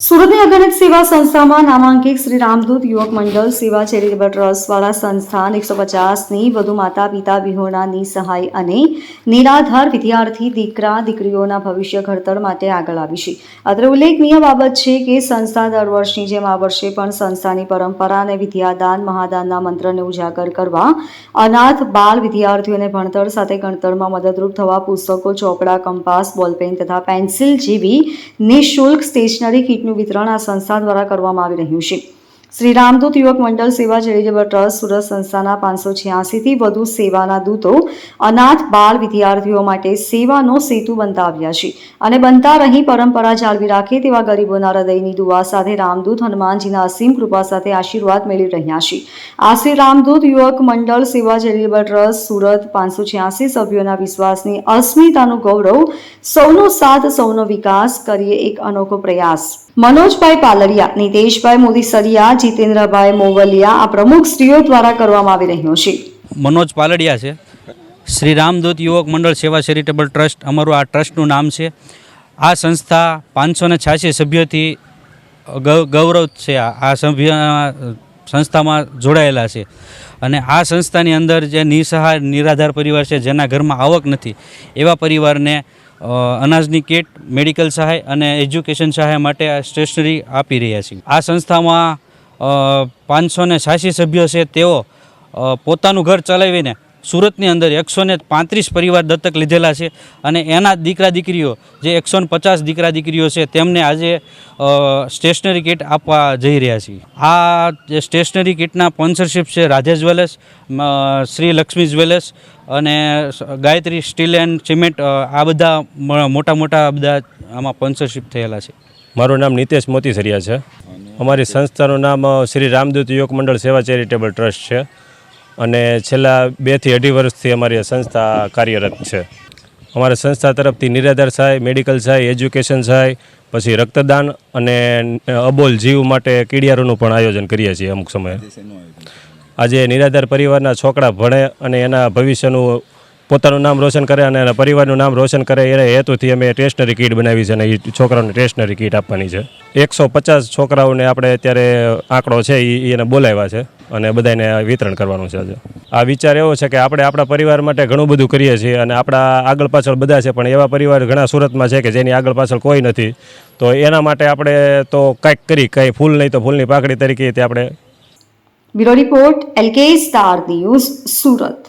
સુરતની અગણિત સેવા સંસ્થામાં નામાંકિત શ્રી રામદૂત યુવક મંડળ સેવા ચેરિટેબલ ટ્રસ્ટવાળા સંસ્થાન એકસો પચાસની વધુ માતા પિતા વિહોણાની સહાય અને નિરાધાર વિદ્યાર્થી દીકરા દીકરીઓના ભવિષ્ય ઘડતર માટે આગળ આવી છે. અત્રે ઉલ્લેખનીય બાબત છે કે સંસ્થા દર વર્ષની જેમ આ વર્ષે પણ સંસ્થાની પરંપરા અને વિદ્યાદાન મહાદાનના મંત્રને ઉજાગર કરવા, અનાથ, બાળ વિદ્યાર્થીઓને ભણતર સાથે ગણતરમાં મદદરૂપ થવા, પુસ્તકો, ચોપડા, કંપાસ, બોલપેન તથા પેન્સિલ જેવી નિઃશુલ્ક સ્ટેશનરી કીટનું વિતરણ આ સંસ્થા દ્વારા કરવામાં આવી રહ્યું છે. શ્રી રામદૂત યુવક મંડળ સેવા ચેરિટેબલ ટ્રસ્ટ સુરત સંસ્થાના પાંચસો છ્યાસીથી વધુ સેવાના દૂતો અનાથ બાળ વિદ્યાર્થીઓ માટે સેવાનો સેતુ બનતા આવ્યા છે અને બનતા રહી પરંપરા જાળવી રાખે તેવા ગરીબોના હૃદયની દુવા સાથે રામદૂત હનુમાનજીના અસીમ કૃપા સાથે આશીર્વાદ મેળવી રહ્યા છે. આ શ્રી રામદૂત યુવક મંડળ સેવા ચેરિટેબલ ટ્રસ્ટ સુરત પાંચસો છ્યાસી સભ્યોના વિશ્વાસની અસ્મિતાનું ગૌરવ, સૌનો સાથ, સૌનો વિકાસ કરીએ એક અનોખો પ્રયાસ. મનોજભાઈ પાલડિયા, નિતેશભાઈ મોદીસરિયા, જીતેન્દ્રભાઈ મોવલિયા આ પ્રમુખ સ્ત્રીઓ દ્વારા કરવામાં આવી રહ્યો છે. મનોજ પાલડિયા છે. શ્રી રામદૂત યુવક મંડળ સેવા ચેરિટેબલ ટ્રસ્ટ, અમારું આ ટ્રસ્ટનું નામ છે. આ સંસ્થા પાંચસો ને છ્યાસી સભ્યોથી ગૌરવ છે. આ સભ્ય સંસ્થામાં જોડાયેલા છે. અને આ સંસ્થાની અંદર જે નિસહાય, નિરાધાર પરિવાર છે, જેના ઘરમાં આવક નથી, એવા પરિવારને અનાજની કીટ, મેડિકલ સહાય અને એજ્યુકેશન સહાય માટે આ સ્ટેશનરી આપી રહ્યા છીએ આ સંસ્થામાં પાંચસો ને સભ્યો છે તેઓ પોતાનું ઘર ચલાવીને સુરતની અંદર એકસો ને પાંત્રીસ પરિવાર દત્તક લીધેલા છે અને એના દીકરા દીકરીઓ જે એકસો ને પચાસ દીકરા દીકરીઓ છે તેમને આજે સ્ટેશનરી કિટ આપવા જઈ રહ્યા છીએ. આ જે સ્ટેશનરી કિટના સ્પોન્સરશિપ છે રાધે જ્વેલર્સ શ્રી લક્ષ્મી જ્વેલર્સ અને ગાયત્રી સ્ટીલ એન્ડ સિમેન્ટ આ બધા મોટા મોટા બધા આમાં સ્પોન્સરશિપ થયેલા છે. મારું નામ નિતેશ મોતીસરિયા છે. અમારી સંસ્થાનું નામ શ્રી રામદૂત યુવક મંડળ સેવા ચેરિટેબલ ટ્રસ્ટ છે. અને છેલ્લા બેથી અઢી વર્ષથી અમારી સંસ્થા કાર્યરત છે. અમારી સંસ્થા તરફથી નિરાધાર સહાય મેડિકલ સહાય એજ્યુકેશન સહાય પછી રક્તદાન અને અબોલ જીવ માટે કીડિયારોનું પણ આયોજન કરીએ છીએ અમુક સમયે. આજે નિરાધાર પરિવારના છોકરા ભણે અને એના ભવિષ્યનું પોતાનું નામ રોશન કરે અને પરિવારનું નામ રોશન કરે એ હેતુથી અમે ટેશનરી કીટ બનાવી છે અને એ છોકરાઓને ટેશનરી કીટ આપવાની છે. એકસો પચાસ છોકરાઓને આપણે અત્યારે આંકડો છે એ એને બોલાવ્યા છે અને બધાને વિતરણ કરવાનું છે આજે. આ વિચાર એવો છે કે આપણે આપણા પરિવાર માટે ઘણું બધું કરીએ છીએ અને આપણા આગળ પાછળ બધા છે, પણ એવા પરિવાર ઘણા સુરતમાં છે કે જેની આગળ પાછળ કોઈ નથી. તો એના માટે આપણે તો કંઈક કરી, કંઈ ફૂલ નહીં તો ફૂલની પાકડી તરીકે તે આપણે bureau report LK star news Surat.